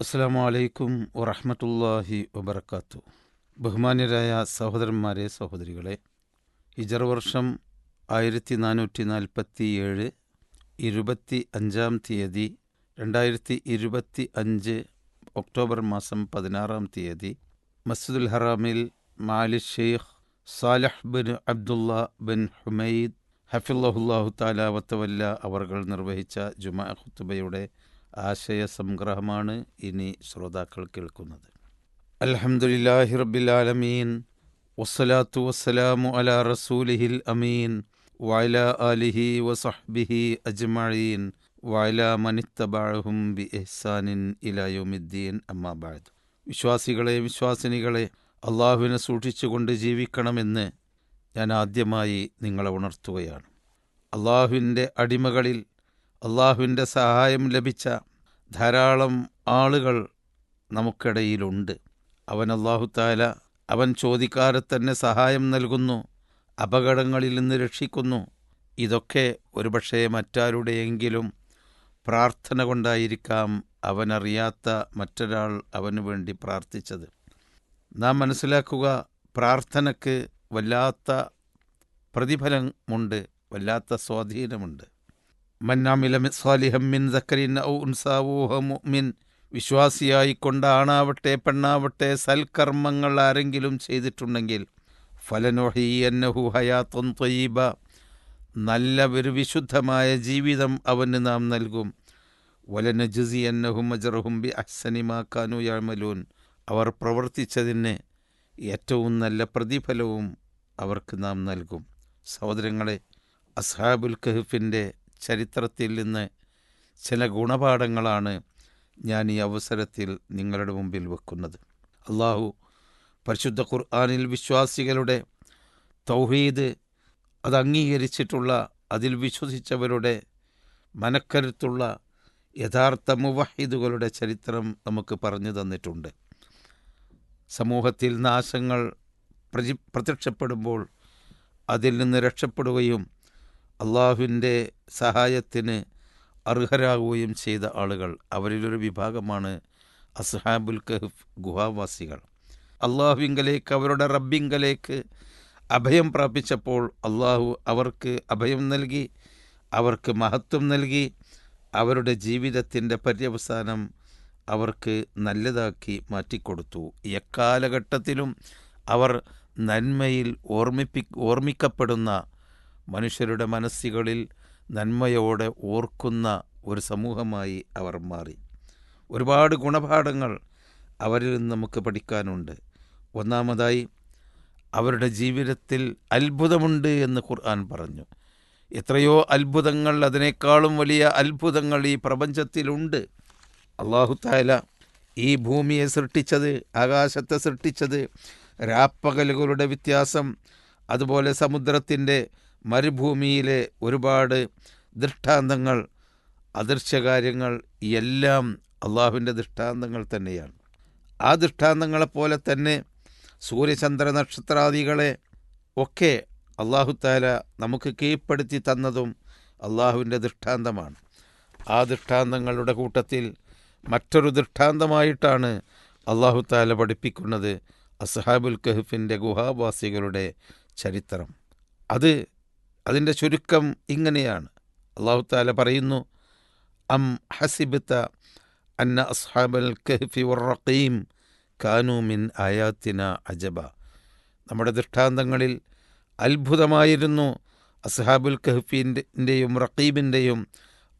അസ്സാം വലൈക്കും വറഹമത്തല്ലാഹി വബർക്കാത്തു ബഹുമാന്യരായ സഹോദരന്മാരെ സഹോദരികളെ ഹിജർ വർഷം ആയിരത്തി നാനൂറ്റി നാൽപ്പത്തി ഏഴ് ഇരുപത്തി അഞ്ചാം തീയതി രണ്ടായിരത്തി ഇരുപത്തി അഞ്ച് ഒക്ടോബർ മാസം പതിനാറാം തീയതി മസ്ജിദുൽ ഹറാമിൽ മാലി Sheikh Saleh bin Abdullah bin Humaid ഹഫിള്ളാഹുല്ലാഹു താലാവത്തവല്ല അവർ നിർവഹിച്ച ജുമാ ഖുത്തുബയുടെ ആശയ സംഗ്രഹമാണ് ഇനി ശ്രോതാക്കൾ കേൾക്കുന്നത്. അൽഹംദുലില്ലാഹി റബ്ബിൽ ആലമീൻ. വസ്സലാത്തു വസ്സലാമു അലാ റസൂലിഹിൽ അമീൻ. വായ്ല അലിഹി വസഹ്ബിഹി അജ്മഈൻ. വായ്ല മനിത്തബഅഹും ബി എഹ്സാനിൻ ഇലായുമിദ്ദീൻ അമ്മാബാദ് വിശ്വാസികളെ വിശ്വാസിനികളെ അള്ളാഹുവിനെ സൂക്ഷിച്ചുകൊണ്ട് ജീവിക്കണമെന്ന് ഞാൻ ആദ്യമായി നിങ്ങളെ ഉണർത്തുകയാണ്. അള്ളാഹുവിന്റെ അടിമകളിൽ അള്ളാഹുവിന്റെ സഹായം ലഭിച്ച ധാരാളം ആളുകൾ നമുക്കിടയിലുണ്ട്. അവൻ അള്ളാഹു താല അവൻ ചോദിക്കാരെ തന്നെ സഹായം നൽകുന്നു അപകടങ്ങളിൽ നിന്ന് രക്ഷിക്കുന്നു. ഇതൊക്കെ ഒരുപക്ഷെ മറ്റാരുടെയെങ്കിലും പ്രാർത്ഥന കൊണ്ടായിരിക്കാം അവനറിയാത്ത മറ്റൊരാൾ അവനു വേണ്ടി പ്രാർത്ഥിച്ചത്. നാം മനസ്സിലാക്കുക പ്രാർത്ഥനയ്ക്ക് വല്ലാത്ത പ്രതിഫലമുണ്ട് വല്ലാത്ത സ്വാധീനമുണ്ട്. മന്നാമില സ്വാലിഹം മിൻ സക്കരിൻ പെണ്ണാവട്ടെ സൽക്കർമ്മങ്ങൾ ആരെങ്കിലും ചെയ്തിട്ടുണ്ടെങ്കിൽ ഫലനൊഹിയന്നഹു ഹയാത്തൊൻ തൊയ്യബ നല്ല ഒരു വിശുദ്ധമായ ജീവിതം അവന് നാം നൽകും. വലനജുസി അന്നഹും അജറഹും ബി അഹ്സനിമാക്കാനു അവർ പ്രവർത്തിച്ചതിന് ഏറ്റവും നല്ല പ്രതിഫലവും അവർക്ക് നാം നൽകും. സഹോദരങ്ങളെ അസ്ഹാബുൽ കഹഫിന്റെ ചരിത്രത്തിൽ നിന്ന് ചില ഗുണപാഠങ്ങളാണ് ഞാൻ ഈ അവസരത്തിൽ നിങ്ങളുടെ മുമ്പിൽ വെക്കുന്നത്. അള്ളാഹു പരിശുദ്ധ ഖുർആാനിൽ വിശ്വാസികളുടെ തൗഹീദ് അത് അംഗീകരിച്ചിട്ടുള്ള അതിൽ വിശ്വസിച്ചവരുടെ മനക്കരുത്തുള്ള യഥാർത്ഥ മുവഹിദുകളുടെ ചരിത്രം നമുക്ക് പറഞ്ഞു തന്നിട്ടുണ്ട്. സമൂഹത്തിൽ നാശങ്ങൾ പ്രതി പ്രത്യക്ഷപ്പെടുമ്പോൾ അതിൽ നിന്ന് രക്ഷപ്പെടുകയും അള്ളാഹുവിന്റെ സഹായത്തിന് അർഹരാകുകയും ചെയ്ത ആളുകൾ. അവരിലൊരു വിഭാഗമാണ് അസ്ഹാബുൽ കഹഫ് ഗുഹാവാസികൾ. അള്ളാഹുവിങ്കലേക്ക് അവരുടെ റബ്ബിങ്കലേക്ക് അഭയം പ്രാപിച്ചപ്പോൾ അള്ളാഹു അവർക്ക് അഭയം നൽകി അവർക്ക് മഹത്വം നൽകി അവരുടെ ജീവിതത്തിന്റെ പര്യവസാനം അവർക്ക് നല്ലതാക്കി മാറ്റിക്കൊടുത്തു. എക്കാലഘട്ടത്തിലും അവർ നന്മയിൽ ഓർമ്മിപ്പി ഓർമ്മിക്കപ്പെടുന്ന മനുഷ്യരുടെ മനസ്സുകളിൽ നന്മയോടെ ഓർക്കുന്ന ഒരു സമൂഹമായി അവർ മാറി. ഒരുപാട് ഗുണപാഠങ്ങൾ അവരിൽ നിന്ന് നമുക്ക് പഠിക്കാനുണ്ട്. ഒന്നാമതായി അവരുടെ ജീവിതത്തിൽ അത്ഭുതമുണ്ട് എന്ന് ഖുർആൻ പറഞ്ഞു. എത്രയോ അത്ഭുതങ്ങൾ അതിനേക്കാളും വലിയ അത്ഭുതങ്ങൾ ഈ പ്രപഞ്ചത്തിലുണ്ട്. അള്ളാഹു താല ഈ ഭൂമിയെ സൃഷ്ടിച്ചത് ആകാശത്തെ സൃഷ്ടിച്ചത് രാപ്പകലുകളുടെ വ്യത്യാസം അതുപോലെ സമുദ്രത്തിന്റെ മരുഭൂമിയിലെ ഒരുപാട് ദൃഷ്ടാന്തങ്ങൾ അദൃശ്യകാര്യങ്ങൾ എല്ലാം അള്ളാഹുവിന്റെ ദൃഷ്ടാന്തങ്ങൾ തന്നെയാണ്. ആ ദൃഷ്ടാന്തങ്ങളെപ്പോലെ തന്നെ സൂര്യചന്ദ്ര നക്ഷത്രാദികളെ ഒക്കെ അള്ളാഹുത്താല നമുക്ക് കീഴ്പ്പെടുത്തി തന്നതും അള്ളാഹുവിന്റെ ദൃഷ്ടാന്തമാണ്. ആ ദൃഷ്ടാന്തങ്ങളുടെ കൂട്ടത്തിൽ മറ്റൊരു ദൃഷ്ടാന്തമായിട്ടാണ് അള്ളാഹുത്താല പഠിപ്പിക്കുന്നത് അസ്ഹാബുൽ കഹഫിന്റെ ഗുഹാവാസികളുടെ ചരിത്രം. അത് അതിന്റെ ചുരുക്കം ഇങ്ങനെയാണ്. അള്ളാഹു താല പറയുന്നു അം ഹസിബിത്ത അന്ന അസ്ഹാബൽ കഹ്ഫി റഖീം കാനൂമിൻ ആയാത്തിന അജബ. നമ്മുടെ ദൃഷ്ടാന്തങ്ങളിൽ അത്ഭുതമായിരുന്നു അസ്ഹാബുൽ കഹ്ഫിന്റെയും റക്കീബിന്റെയും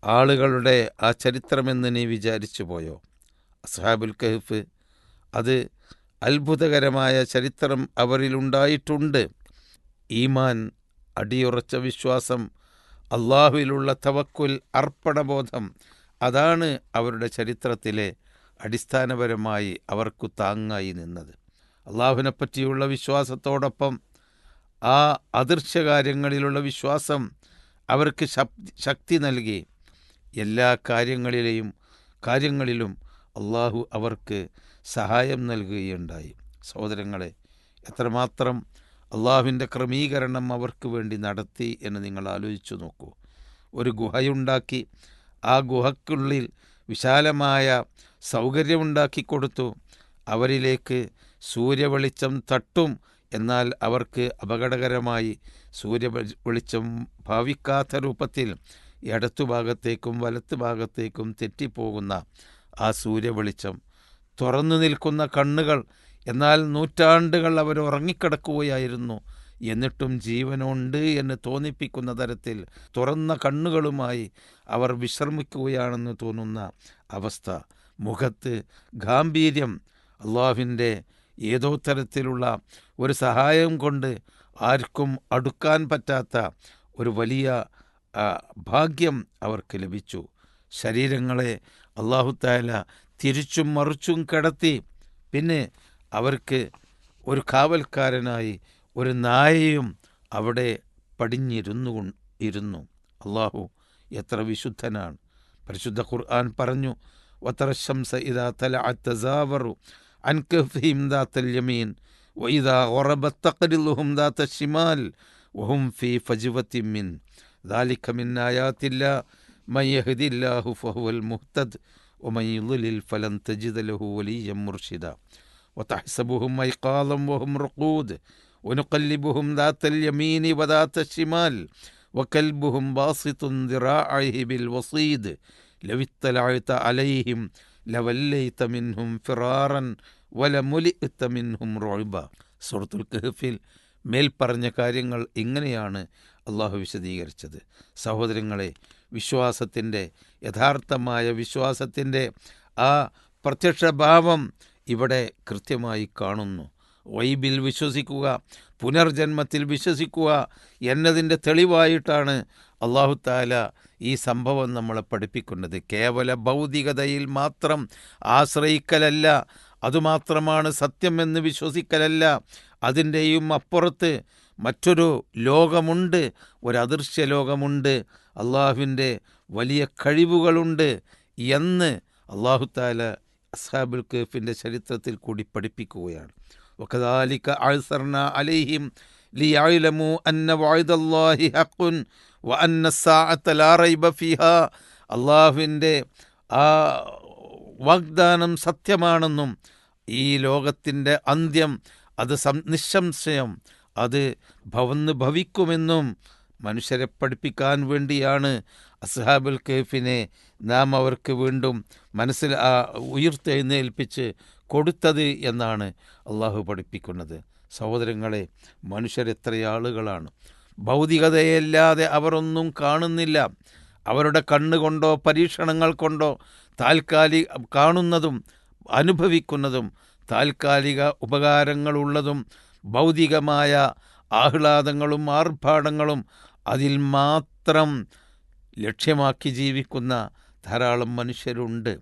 ആളുകളുടെ ആ ചരിത്രമെന്ന് നീ വിചാരിച്ചു പോയോ? അസ്ഹാബുൽ കഹ്ഫ് അത് അത്ഭുതകരമായ ചരിത്രം അവരിലുണ്ടായിട്ടുണ്ട്. ഈമാൻ അടിയുറച്ച വിശ്വാസം അള്ളാഹുവിലുള്ള തവക്കുൽ അർപ്പണബോധം അതാണ് അവരുടെ ചരിത്രത്തിലെ അടിസ്ഥാനപരമായി അവർക്കു താങ്ങായി നിന്നത്. അള്ളാഹുവിനെ പറ്റിയുള്ള വിശ്വാസത്തോടൊപ്പം ആ അദൃശ്യകാര്യങ്ങളിലുള്ള വിശ്വാസം അവർക്ക് ശക്തി നൽകി. എല്ലാ കാര്യങ്ങളിലെയും കാര്യങ്ങളിലും അള്ളാഹു അവർക്ക് സഹായം നൽകുകയുണ്ടായി. സഹോദരങ്ങളെ എത്രമാത്രം അള്ളാഹുവിന്റെ ക്രമീകരണം അവർക്ക് വേണ്ടി നടത്തി എന്ന് നിങ്ങൾ ആലോചിച്ചു നോക്കൂ. ഒരു ഗുഹയുണ്ടാക്കി ആ ഗുഹയ്ക്കുള്ളിൽ വിശാലമായ സൗകര്യമുണ്ടാക്കി കൊടുത്തു. അവരിലേക്ക് സൂര്യവെളിച്ചം തട്ടും. എന്നാൽ അവർക്ക് അപകടകരമായി സൂര്യ വെളിച്ചം ഭാവിക്കാത്ത രൂപത്തിൽ ഇടത്തു ഭാഗത്തേക്കും വലത്തു ഭാഗത്തേക്കും തെറ്റിപ്പോകുന്ന ആ സൂര്യവെളിച്ചം. തുറന്നു നിൽക്കുന്ന കണ്ണുകൾ എന്നാൽ നൂറ്റാണ്ടുകൾ അവർ ഉറങ്ങിക്കിടക്കുകയായിരുന്നു. എന്നിട്ടും ജീവനുണ്ട് എന്ന് തോന്നിപ്പിക്കുന്ന തരത്തിൽ തുറന്ന കണ്ണുകളുമായി അവർ വിശ്രമിക്കുകയാണെന്ന് തോന്നുന്ന അവസ്ഥ. മുഖത്ത് ഗാംഭീര്യം അള്ളാഹുവിന്റെ ഏതോ തരത്തിലുള്ള ഒരു സഹായം കൊണ്ട് ആർക്കും അടുക്കാൻ പറ്റാത്ത ഒരു വലിയ ഭാഗ്യം അവർക്ക് ലഭിച്ചു. ശരീരങ്ങളെ അള്ളാഹുത്തായ തിരിച്ചും മറിച്ചും കിടത്തി. പിന്നെ അവർക്ക് ഒരു കാവൽക്കാരനായി ഒരു നായയും അവിടെ പടിഞ്ഞിരുന്നു കൊ- ഇരുന്നു അള്ളാഹു എത്ര വിശുദ്ധനാണ് പരിശുദ്ധ ഖുർആൻ പറഞ്ഞു വത്തറശംസ ഇതാ തല തസാവറു അൻകഫിം ദാത്തൽ യമീൻ وإذا غربت تقرضهم ذات الشمال وهم في فجوة من ذلك من آيات الله من يهدي الله فهو المهتد ومن يضلل فلن تجد له وليا مرشدا وتحسبهم أيقاظا وهم رقود ونقلبهم ذات اليمين وذات الشمال وكلبهم باسط ذراعيه بالوصيد لو اطلعت عليهم لوليت منهم فرارا വലമുലിത്ത മിൻഹും റോൾബ സുഹൃത്തുൽ കഹഫിൽ മേൽപ്പറഞ്ഞ കാര്യങ്ങൾ ഇങ്ങനെയാണ് അള്ളാഹു വിശദീകരിച്ചത് സഹോദരങ്ങളെ വിശ്വാസത്തിൻ്റെ യഥാർത്ഥമായ വിശ്വാസത്തിൻ്റെ ആ പ്രത്യക്ഷഭാവം ഇവിടെ കൃത്യമായി കാണുന്നു. വൈബിൽ വിശ്വസിക്കുക പുനർജന്മത്തിൽ വിശ്വസിക്കുക എന്നതിന്റെ തെളിവായിട്ടാണ് അള്ളാഹു താല ഈ സംഭവം നമ്മളെ പഠിപ്പിക്കുന്നത്. കേവല ഭൗതികതയിൽ മാത്രം ആശ്രയിക്കലല്ല അതുമാത്രമാണ് സത്യമെന്ന് വിശ്വസിക്കലല്ല. അതിന്റെയും അപ്പുറത്ത് മറ്റൊരു ലോകമുണ്ട് ഒരദൃശ്യ ലോകമുണ്ട് അള്ളാഹുവിന്റെ വലിയ കഴിവുകളുണ്ട് എന്ന് അള്ളാഹു അസ്ഹാബുൽ കഫിന്റെ ചരിത്രത്തിൽ കൂടി പഠിപ്പിക്കുകയാണ്. വഖദാലിക അൾസർന അലൈഹിം ലിയഅലമു അന്ന വഅദല്ലാഹി ഹഖ്ഖുൻ വ അന്ന സാഅത ലാ റൈബ ഫിഹാ. അള്ളാഹുവിന്റെ ആ വാഗ്ദാനം സത്യമാണെന്നും ഈ ലോകത്തിന്റെ അന്ത്യം അത് നിസ്സംശയം അത് ഭവന്ന് ഭവിക്കുമെന്നും മനുഷ്യരെ പഠിപ്പിക്കാൻ വേണ്ടിയാണ് അസ്ഹാബുൽ കേഫിനെ നാം അവർക്ക് വീണ്ടും മനസ്സിൽ ഉയർത്തെഴുന്നേൽപ്പിച്ച് കൊടുത്തത് എന്നാണ് അള്ളാഹു പഠിപ്പിക്കുന്നത്. സഹോദരങ്ങളെ മനുഷ്യരെത്ര ആളുകളാണ് ഭൗതികതയല്ലാതെ അവരൊന്നും കാണുന്നില്ല. അവരുടെ കണ്ണുകൊണ്ടോ പരീക്ഷണങ്ങൾ കൊണ്ടോ താൽക്കാലിക കാണുന്നതും അനുഭവിക്കുന്നതും താൽക്കാലിക ഉപകാരങ്ങളുള്ളതും ഭൗതികമായ ആഹ്ലാദങ്ങളും ആർഭാടങ്ങളും അതിൽ മാത്രം ലക്ഷ്യമാക്കി ജീവിക്കുന്ന ധാരാളം മനുഷ്യരുണ്ട്.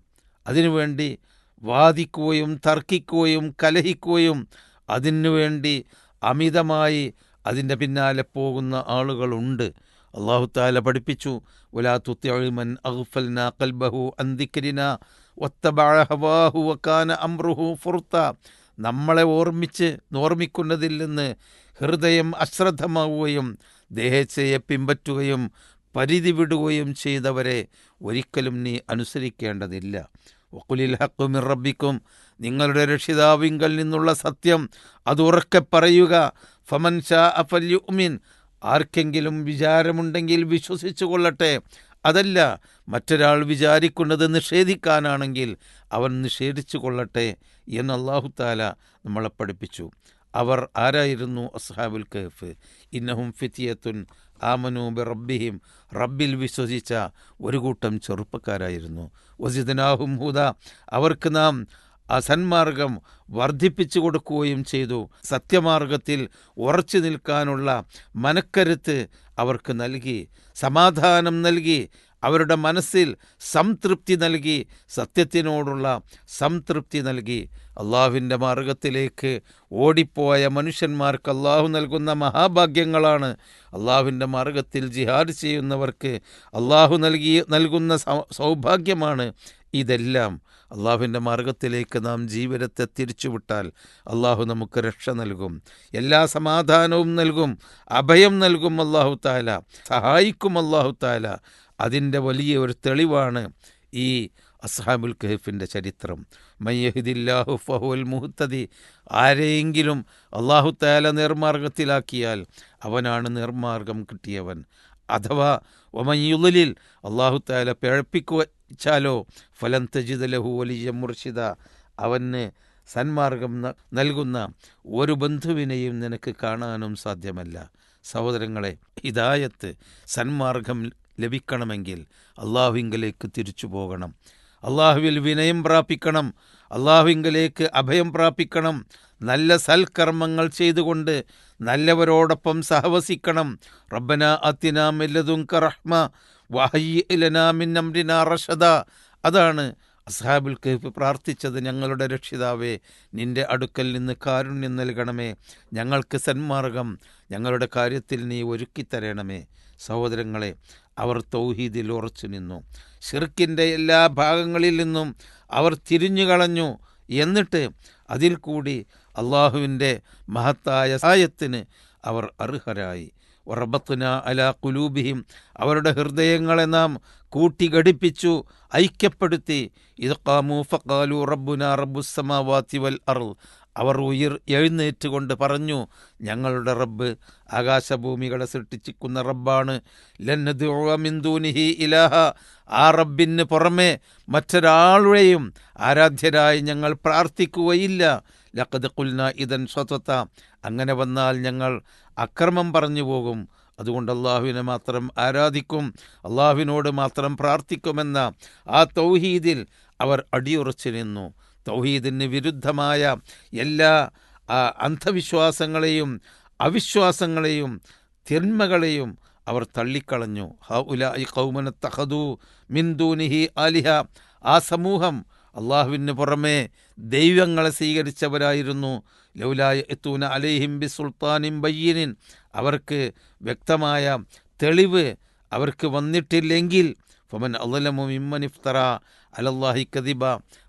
അതിനുവേണ്ടി വാദിക്കുകയും തർക്കിക്കുകയും കലഹിക്കുകയും അതിനുവേണ്ടി അമിതമായി അതിന്റെ പിന്നാലെ പോകുന്ന ആളുകളുണ്ട്. അള്ളാഹു താല പഠിപ്പിച്ചു വലാ തുത്തിമൻ അഗ്ഫൽന കൽബഹു അന്തിക്കരിന ഒത്തബാഹവാഹു വക്കാന അമ്രുഹു ഫുർത്ത. നമ്മളെ ഓർമ്മിച്ച് ഓർമ്മിക്കുന്നതിൽ നിന്ന് ഹൃദയം അശ്രദ്ധമാവുകയും ദേഹച്ചയെ പിമ്പറ്റുകയും പരിധി വിടുകയും ചെയ്തവരെ ഒരിക്കലും നീ അനുസരിക്കേണ്ടതില്ല. ഒക്കുലിൽ ഹക്കുമിർ റബ്ബിക്കും നിങ്ങളുടെ രക്ഷിതാവിങ്കൽ നിന്നുള്ള സത്യം അത് ഉറക്കെ പറയുക. ഫമൻ ഷാ അഫല്യുമിൻ ആർക്കെങ്കിലും വിചാരമുണ്ടെങ്കിൽ വിശ്വസിച്ചു കൊള്ളട്ടെ. അതല്ല മറ്റൊരാൾ വിചാരിക്കുന്നത് നിഷേധിക്കാനാണെങ്കിൽ അവൻ നിഷേധിച്ചു കൊള്ളട്ടെ എന്ന് അള്ളാഹുത്താല നമ്മളെ പഠിപ്പിച്ചു. അവർ ആരായിരുന്നു അസ്ഹാബുൽ കഹഫ് ഇന്നഹും ഫിത്തിയത്തുൻ ആമനു റബ്ബിഹിം റബ്ബിൽ വിശ്വസിച്ച ഒരു കൂട്ടം ചെറുപ്പക്കാരായിരുന്നു. വസിദനാഹും ഹുദ അവർക്ക് നാം ആ സന്മാർഗം വർദ്ധിപ്പിച്ചു കൊടുക്കുകയും ചെയ്തു. സത്യമാർഗത്തിൽ ഉറച്ചു നിൽക്കാനുള്ള മനക്കരുത്ത് അവർക്ക് നൽകി. സമാധാനം നൽകി. അവരുടെ മനസ്സിൽ സംതൃപ്തി നൽകി. സത്യത്തിനോടുള്ള സംതൃപ്തി നൽകി. അള്ളാഹുവിന്റെ മാർഗത്തിലേക്ക് ഓടിപ്പോയ മനുഷ്യന്മാർക്ക് അള്ളാഹു നൽകുന്ന മഹാഭാഗ്യങ്ങളാണ്. അള്ളാഹുവിന്റെ മാർഗത്തിൽ ജിഹാദ് ചെയ്യുന്നവർക്ക് അള്ളാഹു നൽകി നൽകുന്ന സൗഭാഗ്യമാണ് ഇതെല്ലാം. അള്ളാഹുവിന്റെ മാർഗത്തിലേക്ക് നാം ജീവിതത്തെ തിരിച്ചുവിട്ടാൽ അള്ളാഹു നമുക്ക് രക്ഷ നൽകും. എല്ലാ സമാധാനവും നൽകും. അഭയം നൽകും അള്ളാഹു താല. സഹായിക്കും അള്ളാഹു താല. അതിന്റെ വലിയ ഒരു തെളിവാണ് ഈ അസ്ഹാബുൽ കഹഫിന്റെ ചരിത്രം. മയ്യഹിദില്ലാഹു ഫഹുൽ മുഹത്തതി ആരെയെങ്കിലും അള്ളാഹു താല നേർമാർഗത്തിലാക്കിയാൽ അവനാണ് നേർമാർഗം കിട്ടിയവൻ. അഥവാ ഒമയുലിൽ അള്ളാഹു താല പിഴപ്പിക്കുവച്ചാലോ ഫലം തജിദലഹു വലിയ മുർഷിദ. അവന് സന്മാർഗം നൽകുന്ന ഒരു ബന്ധുവിനെയും നിനക്ക് കാണാനും സാധ്യമല്ല. സഹോദരങ്ങളെ ഹിദായത്ത് സന്മാർഗം ലഭിക്കണമെങ്കിൽ അള്ളാഹുവിങ്കലേക്ക് തിരിച്ചു പോകണം. അള്ളാഹുവിൽ വിനയം പ്രാപിക്കണം. അള്ളാഹുവിങ്കലേക്ക് അഭയം പ്രാപിക്കണം. നല്ല സൽക്കർമ്മങ്ങൾ ചെയ്തുകൊണ്ട് നല്ലവരോടൊപ്പം സഹവസിക്കണം. റബ്ബന അത്തിന മില്ലതുങ്ക റഹ്മ വഹയ്യലനാമിൻ അംരിന റഷദ. അതാണ് അസ്ഹാബുൽ കഹഫ് പ്രാർത്ഥിച്ചത് ഞങ്ങളുടെ രക്ഷിതാവേ നിന്റെ അടുക്കൽ നിന്ന് കാരുണ്യം നൽകണമേ. ഞങ്ങൾക്ക് സന്മാർഗം ഞങ്ങളുടെ കാര്യത്തിൽ നീ ഒരുക്കിത്തരണമേ. സഹോദരങ്ങളെ അവർ തൗഹീദിൽ ഉറച്ചു നിന്നു. ഷിർക്കിന്റെ എല്ലാ ഭാഗങ്ങളിൽ നിന്നും അവർ തിരിഞ്ഞു കളഞ്ഞു. എന്നിട്ട് അതിൽ കൂടി അള്ളാഹുവിന്റെ മഹത്തായ സഹായത്തിന് അവർ അർഹരായി. റബത്തുന അല കുലൂബിഹിം അവരുടെ ഹൃദയങ്ങളെ നാം കൂട്ടിഘടിപ്പിച്ചു ഐക്യപ്പെടുത്തി. ഇത് കാമു ഫക്കാലു റബ്ബുന റബ്ബുസമാവാത്തി വൽ അർ അവർ ഉയർ എഴുന്നേറ്റുകൊണ്ട് പറഞ്ഞു ഞങ്ങളുടെ റബ്ബ് ആകാശഭൂമികളെ സൃഷ്ടിച്ചിക്കുന്ന റബ്ബാണ്. ലന്നദൂനിഹി ഇലാഹ. ആ റബ്ബിന് പുറമെ മറ്റൊരാളുടെയും ആരാധ്യരായി ഞങ്ങൾ പ്രാർത്ഥിക്കുകയില്ല. ലഖദ് കുൽന ഇതൻ സ്വത്വത്ത അങ്ങനെ വന്നാൽ ഞങ്ങൾ അക്രമം പറഞ്ഞു പോകും. അതുകൊണ്ട് അള്ളാഹുവിനെ മാത്രം ആരാധിക്കും അള്ളാഹുവിനോട് മാത്രം പ്രാർത്ഥിക്കുമെന്ന ആ തൗഹീദിൽ അവർ അടിയുറച്ചു നിന്നു. തൗഹീദിന് വിരുദ്ധമായ എല്ലാ അന്ധവിശ്വാസങ്ങളെയും അവിശ്വാസങ്ങളെയും തിന്മകളെയും അവർ തള്ളിക്കളഞ്ഞു. ഹ ഉല ഈ കൗമന തഹദു മിന്ദൂനിഹി ആലിഹ. ആ സമൂഹം അള്ളാഹുവിന് പുറമേ ദൈവങ്ങളെ സ്വീകരിച്ചവരായിരുന്നു. ലൗലായ എത്തൂന അലൈഹിം ബി സുൽത്താനിം ബയ്യനിൻ. അവർക്ക് വ്യക്തമായ തെളിവ് അവർക്ക് വന്നിട്ടില്ലെങ്കിൽ ഫമൻ അള്ളലമു ഇമ്മൻ ഇഫ്തറ. അലല്ലാഹി കദിബ.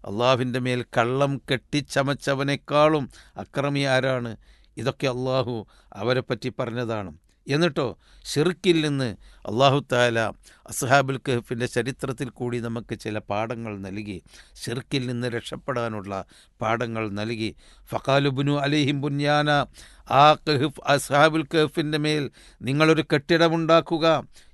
അള്ളാഹുവിന്റെ മേൽ കള്ളം കെട്ടിച്ചമച്ചവനേക്കാളും അക്രമി ആരാണ്? ഇതൊക്കെ അള്ളാഹു അവരെ പറ്റി പറഞ്ഞതാണ്. എന്നിട്ടോ ഷിർക്കിൽ നിന്ന് അള്ളാഹു താല അസ്ഹാബുൽ കഹഫിന്റെ ചരിത്രത്തിൽ കൂടി നമുക്ക് ചില പാഠങ്ങൾ നൽകി ഷിർക്കിൽ നിന്ന് രക്ഷപ്പെടാനുള്ള പാഠങ്ങൾ നൽകി. ഫക്കാലുബുനു അലിഹിം ബുന്യാന ആ കഹഫ് അസ്ഹാബുൽ കഹഫിന്റെ മേൽ നിങ്ങളൊരു കെട്ടിടമുണ്ടാക്കുക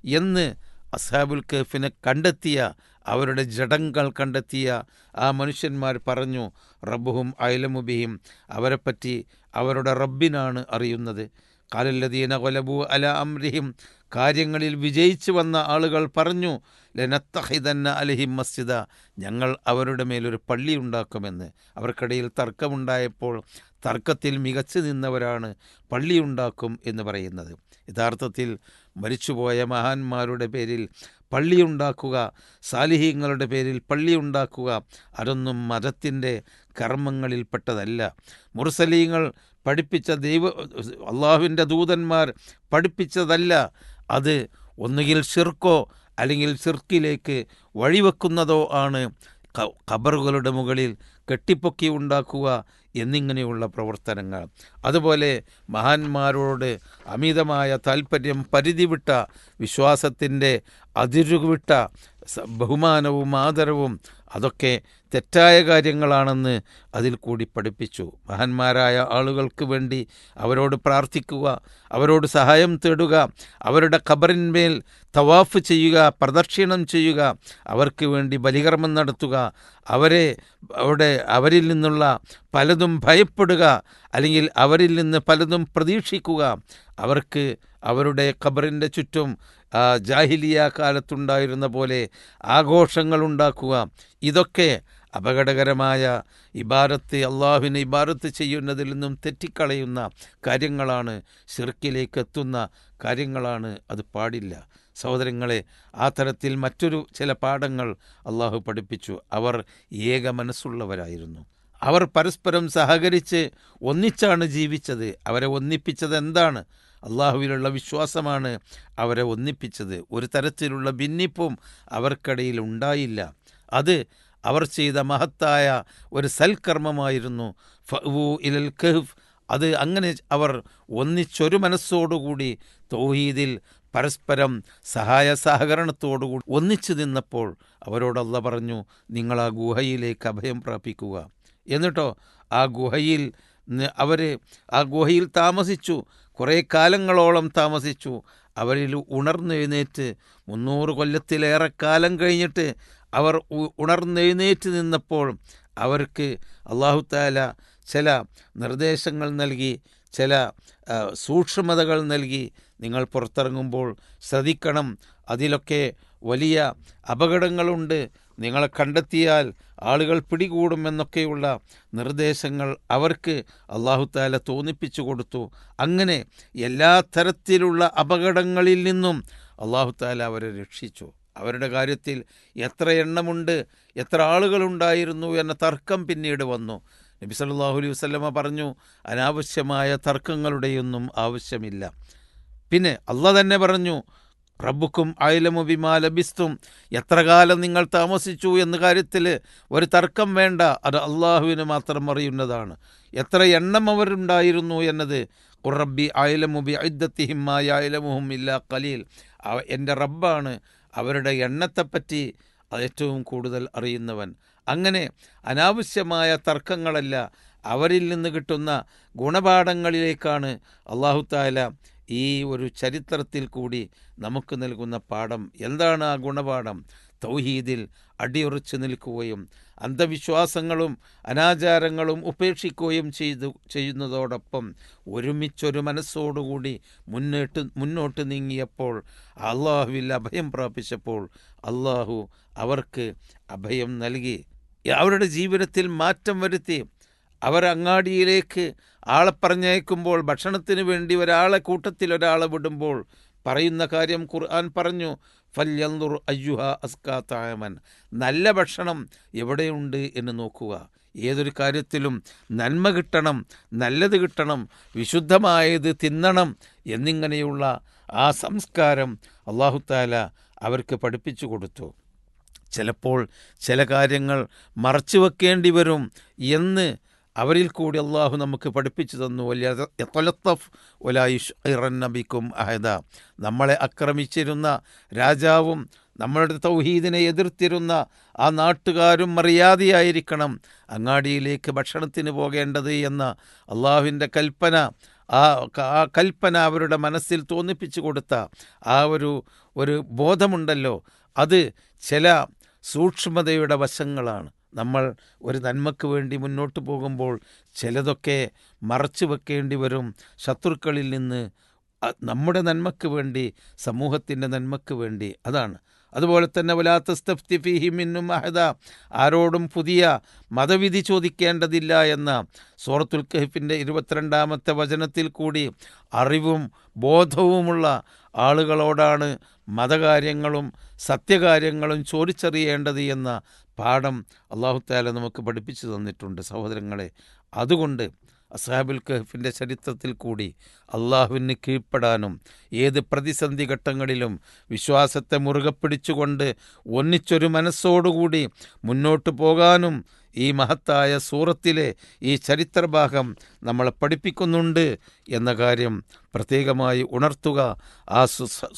എന്ന് അസ്ഹാബുൽ കഹഫിനെ കണ്ടെത്തിയ അവരുടെ ജഡങ്ങൾ കണ്ടെത്തിയ ആ മനുഷ്യന്മാർ പറഞ്ഞു റബ്ബുഹും അയലമുബിയും അവരെപ്പറ്റി അവരുടെ റബ്ബിനാണ് അറിയുന്നത്. കാലല്ലദീന കൊലബു അല അമ്രിഹിം കാര്യങ്ങളിൽ വിജയിച്ചു വന്ന ആളുകൾ പറഞ്ഞു ലനത്തഹിതന്ന അലഹിം മസ്ജിദ. ഞങ്ങൾ അവരുടെ മേലൊരു പള്ളി ഉണ്ടാക്കുമെന്ന്. അവർക്കിടയിൽ തർക്കമുണ്ടായപ്പോൾ തർക്കത്തിൽ മികച്ചു നിന്നവരാണ് പള്ളിയുണ്ടാക്കും എന്ന് പറയുന്നത്. യഥാർത്ഥത്തിൽ മരിച്ചുപോയ മഹാന്മാരുടെ പേരിൽ പള്ളിയുണ്ടാക്കുക. സാലിഹീങ്ങളുടെ പേരിൽ പള്ളിയുണ്ടാക്കുക. അതൊന്നും മതത്തിന്റെ കർമ്മങ്ങളിൽപ്പെട്ടതല്ല. മുർസലീങ്ങൾ പഠിപ്പിച്ച ദൈവ അള്ളാഹുവിന്റെ ദൂതന്മാർ പഠിപ്പിച്ചതല്ല. അത് ഒന്നുകിൽ ഷിർക്കോ അല്ലെങ്കിൽ ഷിർക്കിലേക്ക് വഴിവെക്കുന്നതോ ആണ്. ഖബറുകളുടെ മുകളിൽ കെട്ടിപ്പൊക്കി ഉണ്ടാക്കുക എന്നിങ്ങനെയുള്ള പ്രവർത്തനങ്ങൾ. അതുപോലെ മഹാന്മാരോട് അമിതമായ താൽപ്പര്യം പരിധിവിട്ട വിശ്വാസത്തിന്റെ അതിരുവിട്ട ബഹുമാനവും ആദരവും അതൊക്കെ തെറ്റായ കാര്യങ്ങളാണെന്ന് അതിൽ കൂടി പഠിപ്പിച്ചു. മഹാന്മാരായ ആളുകൾക്ക് വേണ്ടി അവരോട് പ്രാർത്ഥിക്കുക അവരോട് സഹായം തേടുക അവരുടെ ഖബറിന്മേൽ തവാഫ് ചെയ്യുക പ്രദക്ഷിണം ചെയ്യുക അവർക്ക് വേണ്ടി ബലികർമ്മം നടത്തുക അവരെ അവിടെ അവരിൽ നിന്നുള്ള പലതും ഭയപ്പെടുക അല്ലെങ്കിൽ അവരിൽ നിന്ന് പലതും പ്രതീക്ഷിക്കുക. അവർക്ക് അവരുടെ ഖബറിന്റെ ചുറ്റും ജാഹിലിയ കാലത്തുണ്ടായിരുന്ന പോലെ ആഘോഷങ്ങൾ ഉണ്ടാക്കുക. ഇതൊക്കെ അപകടകരമായ ഇബാരത്ത് അള്ളാഹുവിനെ ഇബാരത്ത് ചെയ്യുന്നതിൽ നിന്നും തെറ്റിക്കളയുന്ന കാര്യങ്ങളാണ് ഷിർക്കിലേക്ക് എത്തുന്ന കാര്യങ്ങളാണ്. അത് പാടില്ല. സഹോദരങ്ങളെ ആ തരത്തിൽ മറ്റൊരു ചില പാഠങ്ങൾ അള്ളാഹു പഠിപ്പിച്ചു. അവർ ഏക മനസ്സുള്ളവരായിരുന്നു. അവർ പരസ്പരം സഹകരിച്ച് ഒന്നിച്ചാണ് ജീവിച്ചത്. അവരെ ഒന്നിപ്പിച്ചത് എന്താണ്? അള്ളാഹുവിലുള്ള വിശ്വാസമാണ് അവരെ ഒന്നിപ്പിച്ചത്. ഒരു തരത്തിലുള്ള ഭിന്നിപ്പും അവർക്കിടയിൽ ഉണ്ടായില്ല. അത് അവർ ചെയ്ത മഹത്തായ ഒരു സൽക്കർമ്മമായിരുന്നു. ഫു ഇലൽ കഹ്ഫ് അത് അങ്ങനെ അവർ ഒന്നിച്ചൊരു മനസ്സോടുകൂടി തൗഹീദിൽ പരസ്പരം സഹായ സഹകരണത്തോടുകൂടി ഒന്നിച്ചു നിന്നപ്പോൾ അവരോടല്ല പറഞ്ഞു നിങ്ങൾ ആ ഗുഹയിലേക്ക് അഭയം പ്രാപിക്കുക. എന്നിട്ടോ ആ ഗുഹയിൽ അവരെ ആ ഗുഹയിൽ താമസിച്ചു. കുറേ കാലങ്ങളോളം താമസിച്ചു. അവരിൽ ഉണർന്നെഴുന്നേറ്റ് മുന്നൂറ് കൊല്ലത്തിലേറെ കാലം കഴിഞ്ഞിട്ട് അവർ ഉണർന്നെഴുന്നേറ്റ് നിന്നപ്പോൾ അവർക്ക് അള്ളാഹുത്താല ചില നിർദ്ദേശങ്ങൾ നൽകി ചില സൂക്ഷ്മതകൾ നൽകി. നിങ്ങൾ പുറത്തിറങ്ങുമ്പോൾ ശ്രദ്ധിക്കണം. അതിലൊക്കെ വലിയ അപകടങ്ങളുണ്ട്. നിങ്ങളെ കണ്ടെത്തിയാൽ ആളുകൾ പിടികൂടുമെന്നൊക്കെയുള്ള നിർദ്ദേശങ്ങൾ അവർക്ക് അള്ളാഹുത്താല തോന്നിപ്പിച്ചു കൊടുത്തു. അങ്ങനെ എല്ലാ തരത്തിലുള്ള അപകടങ്ങളിൽ നിന്നും അള്ളാഹുത്താല അവരെ രക്ഷിച്ചു. അവരുടെ കാര്യത്തിൽ എത്ര എണ്ണമുണ്ട് എത്ര ആളുകളുണ്ടായിരുന്നു എന്ന തർക്കം പിന്നീട് വന്നു. നബി സല്ലാഹു അലൈഹി വസല്ലമ പറഞ്ഞു അനാവശ്യമായ തർക്കങ്ങളുടെയൊന്നും ആവശ്യമില്ല. പിന്നെ അല്ല തന്നെ പറഞ്ഞു റബ്ബുക്കും അയലമുബിമാ ലബിസ്തും. എത്ര കാലം നിങ്ങൾ താമസിച്ചു എന്ന കാര്യത്തിൽ ഒരു തർക്കം വേണ്ട. അത് അള്ളാഹുവിന് മാത്രം അറിയുന്നതാണ്. എത്ര എണ്ണം അവരുണ്ടായിരുന്നു എന്നത്. ഖുറബി അയലമുബി ഐദ്ദത്തിഹിമായ അയലമുഹും ഇല്ല കലീൽ എന്റെ റബ്ബാണ്. അവരുടെ എണ്ണത്തെപ്പറ്റി ഏറ്റവും കൂടുതൽ അറിയുന്നവൻ. അങ്ങനെ അനാവശ്യമായ തർക്കങ്ങളല്ല അവരിൽ നിന്ന് കിട്ടുന്ന ഗുണപാഠങ്ങളിലേക്കാണ് അള്ളാഹു ഈ ഒരു ചരിത്രത്തിൽ കൂടി നമുക്ക് നൽകുന്ന പാഠം എന്താണ് ആ ഗുണപാഠം? തൗഹീദിൽ അടിയുറച്ചു നിൽക്കുകയും അന്ധവിശ്വാസങ്ങളും അനാചാരങ്ങളും ഉപേക്ഷിക്കുകയും ചെയ്തു ചെയ്യുന്നതോടൊപ്പം ഒരുമിച്ചൊരു മനസ്സോടുകൂടി മുന്നോട്ട് മുന്നോട്ട് നീങ്ങിയപ്പോൾ അള്ളാഹുവിൽ അഭയം പ്രാപിച്ചപ്പോൾ അള്ളാഹു അവർക്ക് അഭയം നൽകി. അവരുടെ ജീവിതത്തിൽ മാറ്റം വരുത്തി. അവർ അങ്ങാടിയിലേക്ക് ആളെ പറഞ്ഞയക്കുമ്പോൾ ഭക്ഷണത്തിന് വേണ്ടി ഒരാളെ കൂട്ടത്തിൽ ഒരാളെ വിടുമ്പോൾ പറയുന്ന കാര്യം ഖുർആൻ പറഞ്ഞു ഫല്യന്തുർ അയ്യുഹ അസ്കാ തായമൻ. നല്ല ഭക്ഷണം എവിടെയുണ്ട് എന്ന് നോക്കുക. ഏതൊരു കാര്യത്തിലും നന്മ കിട്ടണം നല്ലത് കിട്ടണം വിശുദ്ധമായത് തിന്നണം എന്നിങ്ങനെയുള്ള ആ സംസ്കാരം അള്ളാഹുത്താല അവർക്ക് പഠിപ്പിച്ചു കൊടുത്തു. ചിലപ്പോൾ ചില കാര്യങ്ങൾ മറച്ചു വെക്കേണ്ടി വരും എന്ന് അവരിൽ കൂടി അള്ളാഹു നമുക്ക് പഠിപ്പിച്ചു തന്നു. തൊലത്തഫ് ഒലായുഷ് ഇറന്നബിക്കും അഹദ. നമ്മളെ ആക്രമിച്ചിരുന്ന രാജാവും നമ്മളുടെ തൗഹീദിനെ എതിർത്തിരുന്ന ആ നാട്ടുകാരും മറിയാതെയായിരിക്കണം അങ്ങാടിയിലേക്ക് ഭക്ഷണത്തിന് പോകേണ്ടത് എന്ന അള്ളാഹുവിന്റെ കൽപ്പന ആ ആ കൽപ്പന അവരുടെ മനസ്സിൽ തോന്നിപ്പിച്ചു കൊടുത്ത ആ ഒരു ഒരു ബോധമുണ്ടല്ലോ. അത് ചില സൂക്ഷ്മതയുടെ വശങ്ങളാണ്. നമ്മൾ ഒരു നന്മയ്ക്ക് വേണ്ടി മുന്നോട്ട് പോകുമ്പോൾ ചിലതൊക്കെ മറച്ചു വെക്കേണ്ടി വരും. ശത്രുക്കളിൽ നിന്ന് നമ്മുടെ നന്മയ്ക്ക് വേണ്ടി സമൂഹത്തിന്റെ നന്മയ്ക്ക് വേണ്ടി. അതാണ്. അതുപോലെ തന്നെ വലാത്തസ്തഫ്തിഫിഹിമിന്നും അഹദ. ആരോടും പുതിയ മതവിധി ചോദിക്കേണ്ടതില്ല എന്ന സൂറത്തുൽ കഹിഫിന്റെ ഇരുപത്തിരണ്ടാമത്തെ വചനത്തിൽ കൂടി അറിവും ബോധവുമുള്ള ആളുകളോടാണ് മതകാര്യങ്ങളും സത്യകാര്യങ്ങളും ചോദിച്ചറിയേണ്ടത് എന്ന പാഠം അള്ളാഹുത്താല നമുക്ക് പഠിപ്പിച്ചു തന്നിട്ടുണ്ട് സഹോദരങ്ങളെ. അതുകൊണ്ട് അസാബുൽ കഹഫിന്റെ ചരിത്രത്തിൽ കൂടി അള്ളാഹുവിന് കീഴ്പ്പെടാനും ഏത് പ്രതിസന്ധി ഘട്ടങ്ങളിലും വിശ്വാസത്തെ മുറുകെ പിടിച്ചുകൊണ്ട് ഒന്നിച്ചൊരു മനസ്സോടുകൂടി മുന്നോട്ട് പോകാനും ഈ മഹത്തായ സൂറത്തിലെ ഈ ചരിത്രഭാഗം നമ്മളെ പഠിപ്പിക്കുന്നുണ്ട് എന്ന കാര്യം പ്രത്യേകമായി ഉണർത്തുക. ആ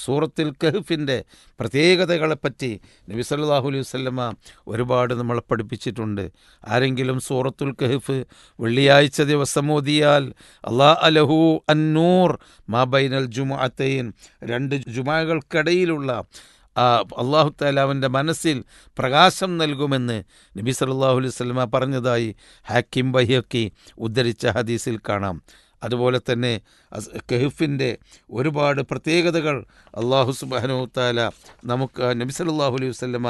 സൂറത്തിൽ കഹഫിന്റെ പ്രത്യേകതകളെപ്പറ്റി നബി സല്ലല്ലാഹു അലൈഹി വസല്ലമ ഒരുപാട് നമ്മളെ പഠിപ്പിച്ചിട്ടുണ്ട്. ആരെങ്കിലും സൂറത്തുൽ കഹഫ് വെള്ളിയാഴ്ച ദിവസം ഓതിയാൽ അള്ളാ അലഹു അന്നൂർ മാബൈനൽ ബൈനൽ രണ്ട് ജുമാകൾക്കിടയിലുള്ള അള്ളാഹു താലാവിന്റെ മനസ്സിൽ പ്രകാശം നൽകുമെന്ന് നബി സല്ലല്ലാഹു അലൈഹി വസല്ലമ പറഞ്ഞതായി ഹാക്കിം ബഹിയൊക്കെ ഉദ്ധരിച്ച ഹദീസിൽ കാണാം. അതുപോലെ തന്നെ കെഹിഫിന്റെ ഒരുപാട് പ്രത്യേകതകൾ അള്ളാഹു സുബ്ഹാനഹു താല നമുക്ക് നബി സല്ലല്ലാഹു അലൈഹി വസല്ലമ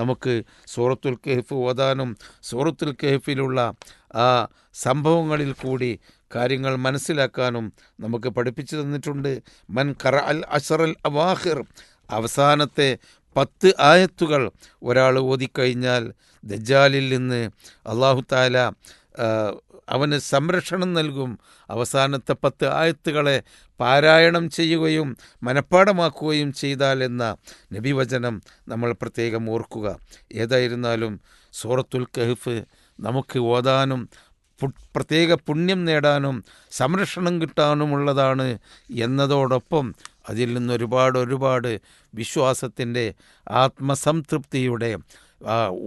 നമുക്ക് സൂറത്തുൽ കെഹഫ് ഓതാനും സൂറത്തുൽ കെഹഫിലുള്ള ആ സംഭവങ്ങളിൽ കൂടി കാര്യങ്ങൾ മനസ്സിലാക്കാനും നമുക്ക് പഠിപ്പിച്ചു തന്നിട്ടുണ്ട്. മൻ കറ അൽ അഷറൽ അവാഹിർ അവസാനത്തെ പത്ത് ആയത്തുകൾ ഒരാൾ ഓതിക്കഴിഞ്ഞാൽ ദജ്ജാലിൽ നിന്ന് അള്ളാഹു താല അവന് സംരക്ഷണം നൽകും. അവസാനത്തെ പത്ത് ആയത്തുകളെ പാരായണം ചെയ്യുകയും മനഃപ്പാടമാക്കുകയും ചെയ്താൽ എന്ന നബിവചനം നമ്മൾ പ്രത്യേകം ഓർക്കുക. ഏതായിരുന്നാലും സൂറത്തുൽ കഹ്ഫ് നമുക്ക് ഓതാനും പ്രത്യേക പുണ്യം നേടാനും സംരക്ഷണം കിട്ടാനുമുള്ളതാണ് എന്നതോടൊപ്പം അതിൽ നിന്ന് ഒരുപാട് ഒരുപാട് വിശ്വാസത്തിന്റെ ആത്മസംതൃപ്തിയുടെ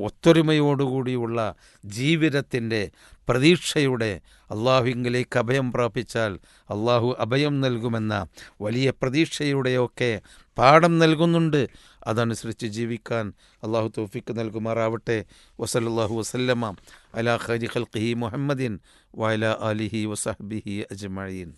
ഒത്തൊരുമയോടുകൂടിയുള്ള ജീവിതത്തിന്റെ പ്രതീക്ഷയുടെ അള്ളാഹുവിങ്കിലേക്ക് അഭയം പ്രാപിച്ചാൽ അള്ളാഹു അഭയം നൽകുമെന്ന വലിയ പ്രതീക്ഷയുടെയൊക്കെ പാഠം നൽകുന്നുണ്ട്. അതനുസരിച്ച് ജീവിക്കാൻ അള്ളാഹു തോഫിക്ക് നൽകുമാറാവട്ടെ. വസലല്ലാഹു വസല്ലമ അലാ ഖലി ഖൽഖി മുഹമ്മദിൻ വയല അലിഹി വസഹബിഹി അജ്മഈൻ.